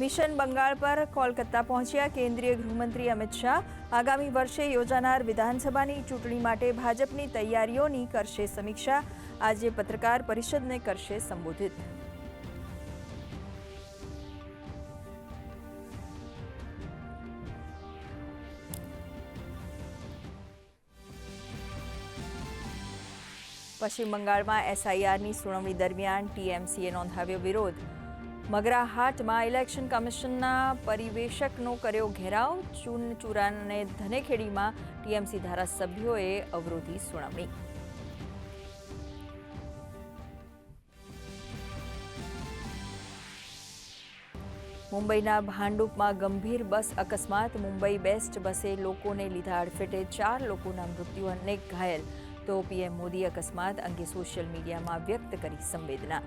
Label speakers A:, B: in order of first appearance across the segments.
A: Mission Bengal પર કોલકાતા પહોંચ્યા કેન્દ્રીય ગૃહમંત્રી અમિત શાહ. આગામી વર્ષે યોજાનાર વિધાનસભાની ચૂંટણી માટે ભાજપની તૈયારીઓની કરશે સમીક્ષા. આજે પત્રકાર પરિષદને કરશે સંબોધિત. પશ્ચિમ બંગાળમાં એસઆઈઆરની સુનાવણી દરમિયાન ટીએમસીએ નોંધાવ્યો વિરોધ. મગરાહાટમાં ઇલેક્શન કમિશનના પરિવેશકનો કર્યો ઘેરાવ. ચૂનચુરાન અને ધનેખેડીમાં ટીએમસી ધારાસભ્યોએ અવરોધી સુનાવણી. મુંબઈના ભાંડુપમાં ગંભીર બસ અકસ્માત. મુંબઈ બેસ્ટ બસે લોકોને લીધા અડફેટે ચાર લોકોના મૃત્યુ અને ઘાયલ. તો પીએમ મોદી અકસ્માત અંગે સોશિયલ મીડિયામાં વ્યક્ત કરી સંવેદના.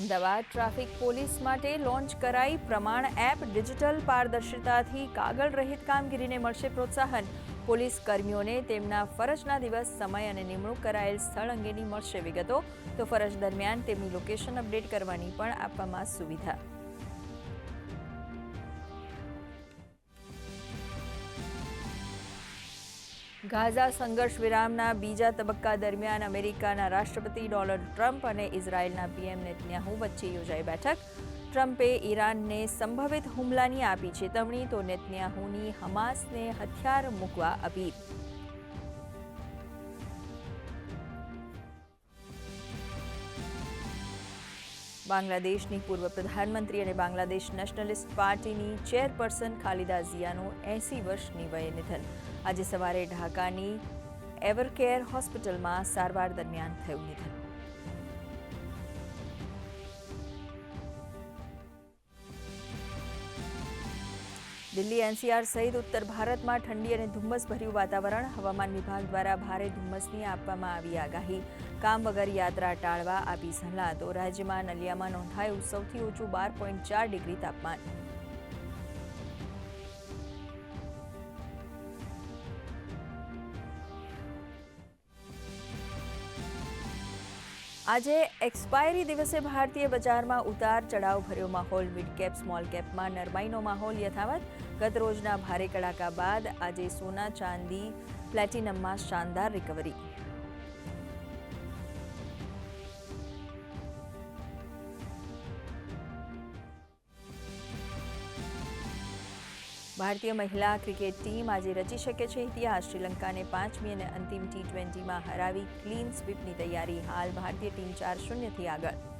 A: અમદાવાદ ટ્રાફિક પોલીસ માટે લોન્ચ કરાઈ પ્રમાણ એપ ડિજિટલ પારદર્શિતાથી કાગળ રહિત કામગીરીને મળશે પ્રોત્સાહન. પોલીસ કર્મીઓને તેમના ફરજના દિવસ, સમય અને નિમણૂક કરાયેલ સ્થળ અંગેની મળશે વિગતો. તો ફરજ દરમિયાન તેમની લોકેશન અપડેટ કરવાની પણ આપવામાં સુવિધા. ગાઝા સંઘર્ષ વિરામના બીજા તબક્કા દરમિયાન અમેરિકાના રાષ્ટ્રપતિ ડોનાલ્ડ ટ્રમ્પ અને ઇઝરાયેલના પીએમ નેતન્યાહુ વચ્ચે યોજાઈ બેઠક. ટ્રમ્પે ઈરાનને સંભવિત હુમલાની આપી ચેતવણી, તો નેતન્યાહુની હમાસને હથિયાર મૂકવા અપીલ. બાંગ્લાદેશની પૂર્વ પ્રધાનમંત્રી અને બાંગ્લાદેશ નેશનલિસ્ટ પાર્ટીની ચેરપર્સન ખાલિદા ઝિયાનું એંસી વર્ષની વયે નિધન. આજે સવારે ઢાકાની એવરકેર હોસ્પિટલમાં સારવાર દરમિયાન થયું નિધન. દિલ્હી એનસીઆર સહિત ઉત્તર ભારતમાં ઠંડી અને ધુમ્મસભર્યું વાતાવરણ હવામાન વિભાગ દ્વારા ભારે ધુમ્મસની આપવામાં આવી આગાહી. કામ વગર યાત્રા ટાળવા આપી સલાહ. તો રાજ્યમાં નલિયામાં નોંધાયું સૌથી ઓછું બાર પોઈન્ટ ચાર ડિગ્રી તાપમાન. આજે એક્સપાયરી દિવસે ભારતીય બજારમાં ઉતાર ચઢાવ ભર્યો માહોલ. મિડ કેપ કેપમાં નરમાઈનો માહોલ યથાવત. ગત રોજના ભારે કડાકા બાદ આજે સોના, ચાંદી પ્લેટિનમમાં શાનદાર રિકવરી ભારતીય મહિલા ક્રિકેટ ટીમ આજે રચી શકે છે ઇતિહાસ. શ્રીલંકાને પાંચમી અને અંતિમ ટી ટ્વેન્ટીમાં હરાવી ક્લીન સ્વીપની તૈયારી. હાલ ભારતીય ટીમ ચાર શૂન્યથી આગળ.